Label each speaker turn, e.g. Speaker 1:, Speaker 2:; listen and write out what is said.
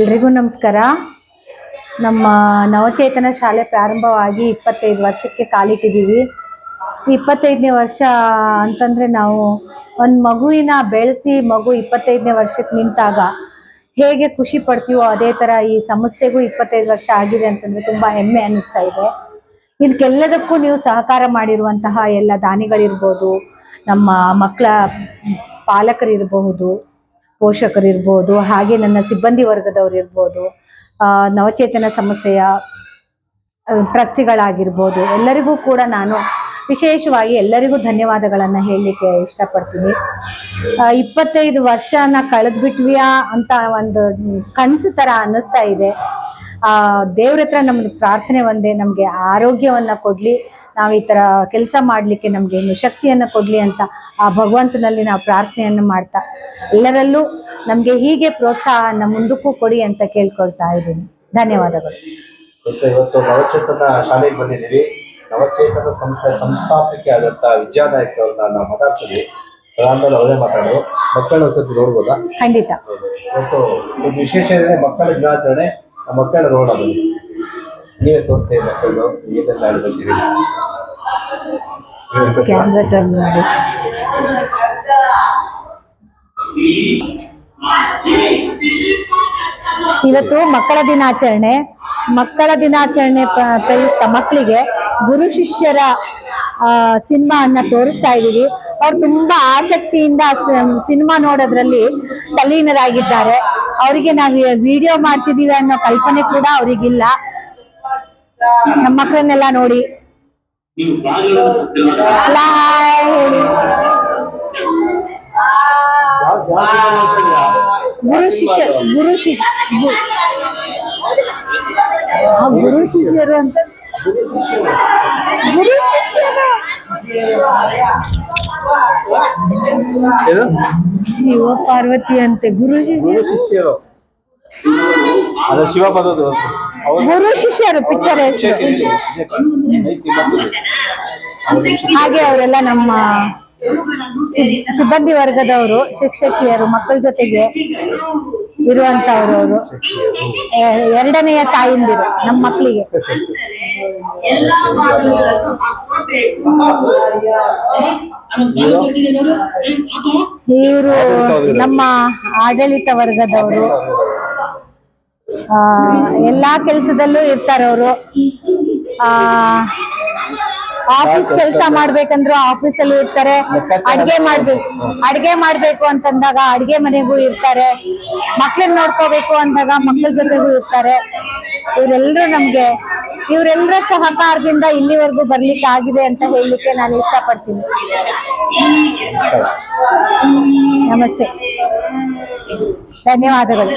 Speaker 1: ಎಲ್ರಿಗೂ ನಮಸ್ಕಾರ. ನಮ್ಮ ನವಚೇತನ ಶಾಲೆ ಪ್ರಾರಂಭವಾಗಿ ಇಪ್ಪತ್ತೈದು ವರ್ಷಕ್ಕೆ ಕಾಲಿಟ್ಟಿದ್ದೀವಿ. ಇಪ್ಪತ್ತೈದನೇ ವರ್ಷ ಅಂತಂದ್ರೆ ನಾವು ಒಂದು ಮಗುವಿನ ಬೆಳೆಸಿ ಮಗು ಇಪ್ಪತ್ತೈದನೇ ವರ್ಷಕ್ಕೆ ನಿಂತಾಗ ಹೇಗೆ ಖುಷಿ ಪಡ್ತೀವೋ ಅದೇ ಥರ ಈ ಸಂಸ್ಥೆಗೂ ಇಪ್ಪತ್ತೈದು ವರ್ಷ ಆಗಿದೆ ಅಂತಂದ್ರೆ ತುಂಬಾ ಹೆಮ್ಮೆ ಅನ್ನಿಸ್ತಾ ಇದೆ. ಇದಕ್ಕೆಲ್ಲದಕ್ಕೂ ನೀವು ಸಹಕಾರ ಮಾಡಿರುವಂತಹ ಎಲ್ಲ ದಾನಿಗಳಿರ್ಬೋದು, ನಮ್ಮ ಮಕ್ಕಳ ಪಾಲಕರಿರಬಹುದು ಪೋಷಕರಿರ್ಬೋದು, ಹಾಗೆ ನನ್ನ ಸಿಬ್ಬಂದಿ ವರ್ಗದವ್ರು ಇರ್ಬೋದು ನವಚೇತನ ಸಂಸ್ಥೆಯ ಟ್ರಸ್ಟಿಗಳಾಗಿರ್ಬೋದು, ಎಲ್ಲರಿಗೂ ಕೂಡ ನಾನು ವಿಶೇಷವಾಗಿ ಎಲ್ಲರಿಗೂ ಧನ್ಯವಾದಗಳನ್ನು ಹೇಳಲಿಕ್ಕೆ ಇಷ್ಟಪಡ್ತೀನಿ. ಇಪ್ಪತ್ತೈದು ವರ್ಷನ ಕಳೆದ್ಬಿಟ್ವಿಯಾ ಅಂತ ಒಂದು ಕನಸು ಥರ ಅನ್ನಿಸ್ತಾ ಇದೆ. ದೇವ್ರ ಹತ್ರ ನಮ್ಗೆ ಪ್ರಾರ್ಥನೆ ಒಂದೇ, ನಮಗೆ ಆರೋಗ್ಯವನ್ನು ಕೊಡ್ಲಿ. ನಾವು ಈ ಥರ ಕೆಲಸ ಮಾಡಲಿಕ್ಕೆ ನಮಗೆ ಒಂದು ಶಕ್ತಿಯನ್ನ ಕೊಡ್ಲಿ ಅಂತ ಆ ಭಗವಂತನಲ್ಲಿ ನಾವು ಪ್ರಾರ್ಥನೆಯನ್ನು ಮಾಡ್ತಾ ಎಲ್ಲರಲ್ಲೂ ನಮಗೆ ಹೀಗೆ ಪ್ರೋತ್ಸಾಹನ ಮುಂದಕ್ಕೂ ಕೊಡಿ ಅಂತ ಕೇಳ್ಕೊಳ್ತಾ ಇದ್ದೀನಿ. ಧನ್ಯವಾದಗಳು.
Speaker 2: ಇವತ್ತು ನವಚೇತನ ಶಾಲೆಗೆ ಬಂದಿದ್ದೀವಿ. ನವಚೇತನ ಸಂಸ್ಥೆ ಸಂಸ್ಥಾಪಕಿ ಆದಂತಹ ವಿದ್ಯಾನಾಯಕ್ ಅವ್ರನ್ನ ನಾವು ಮಾತಾಡ್ತೀವಿ. ಅದಾದ್ಮೇಲೆ ಅವರೇ ಮಾತಾಡೋದು. ಮಕ್ಕಳ ಸ್ವಲ್ಪ ನೋಡ್ಬೋದಾ?
Speaker 1: ಖಂಡಿತ.
Speaker 2: ಇವತ್ತು ಒಂದು ವಿಶೇಷ ಮಕ್ಕಳ ದಿನಾಚರಣೆ. ಮಕ್ಕಳ ರೋಡ್ ನೀವೇ ತೋರಿಸಿ ಮಕ್ಕಳು ಏನೆಲ್ಲ
Speaker 1: ಮಾಡಿ. ಇವತ್ತು ಮಕ್ಕಳ ದಿನಾಚರಣೆ. ಮಕ್ಕಳ ದಿನಾಚರಣೆ ಪ್ರ- ಪ್ರಯುಕ್ತ ಮಕ್ಕಳಿಗೆ ಗುರು ಶಿಷ್ಯರ ಸಿನಿಮಾ ಅನ್ನ ತೋರಿಸ್ತಾ ಇದೀವಿ ಅವ್ರು ತುಂಬಾ ಆಸಕ್ತಿಯಿಂದ ಸಿನಿಮಾ ನೋಡೋದ್ರಲ್ಲಿ ತಲ್ಲೀನರಾಗಿದ್ದಾರೆ. ಅವರಿಗೆ ನಾವು, ವಿಡಿಯೋ ಮಾಡ್ತಿದೀವಿ ಅನ್ನೋ ಕಲ್ಪನೆ ಕೂಡ ಅವರಿಗಿಲ್ಲ. ನಮ್ಮ ಮಕ್ಕಳನ್ನೆಲ್ಲ ನೋಡಿ. ಗುರು ಶಿಷ್ಯ ಗುರು ಶಿಷ್ಯ ಗುರು. ಶಿಷ್ಯರು ಅಂತ? ಗುರು ಶಿಷ್ಯರು. ಶಿವ ಪಾರ್ವತಿ ಅಂತೆ ಗುರು ಶಿಷ್ಯ
Speaker 2: ಗುರು ಶಿಷ್ಯರು. ಅದು ಶಿವ ಪದದು
Speaker 1: ಗುರು ಶಿಷ್ಯರು ಪಿಕ್ಚರ್ ಹಾಗೆ ಅವರೆಲ್ಲ ನಮ್ಮ ಸಿಬ್- ಸಿಬ್ಬಂದಿ ವರ್ಗದವರು ಶಿಕ್ಷಕಿಯರು ಮಕ್ಕಳ ಜೊತೆಗೆ ಇರುವಂತವ್ರು ಅವರು. ಎರಡನೆಯ ತಾಯಿಂದಿರು ನಮ್ಮ ಮಕ್ಕಳಿಗೆ. ಇವರು ನಮ್ಮ ಆಡಳಿತ ವರ್ಗದವರು. ಎಲ್ಲಾ ಕೆಲಸದಲ್ಲೂ ಇರ್ತಾರವರು ಆ ಆಫೀಸ್ ಕೆಲಸ ಮಾಡ್ಬೇಕಂದ್ರು ಆಫೀಸಲ್ಲೂ ಇರ್ತಾರೆ. ಅಡ್ಗೆ ಮಾಡ್ಬೇಕು ಅಡ್ಗೆ ಮಾಡ್ಬೇಕು ಅಂತಂದಾಗ ಅಡ್ಗೆ ಮನೆಗೂ ಇರ್ತಾರೆ. ಮಕ್ಳನ್ ನೋಡ್ಕೋಬೇಕು ಅಂದಾಗ ಮಕ್ಳ ಜೊತೆಗೂ ಇರ್ತಾರೆ. ಇವರೆಲ್ಲರೂ ನಮ್ಗೆ ಇವರೆಲ್ಲರ ಸಹಕಾರದಿಂದ ಇಲ್ಲಿವರೆಗೂ ಬರ್ಲಿಕ್ಕೆ ಆಗಿದೆ ಅಂತ ಹೇಳಲಿಕ್ಕೆ ನಾನು ಇಷ್ಟಪಡ್ತೀನಿ. ನಮಸ್ತೆ. ಧನ್ಯವಾದಗಳು.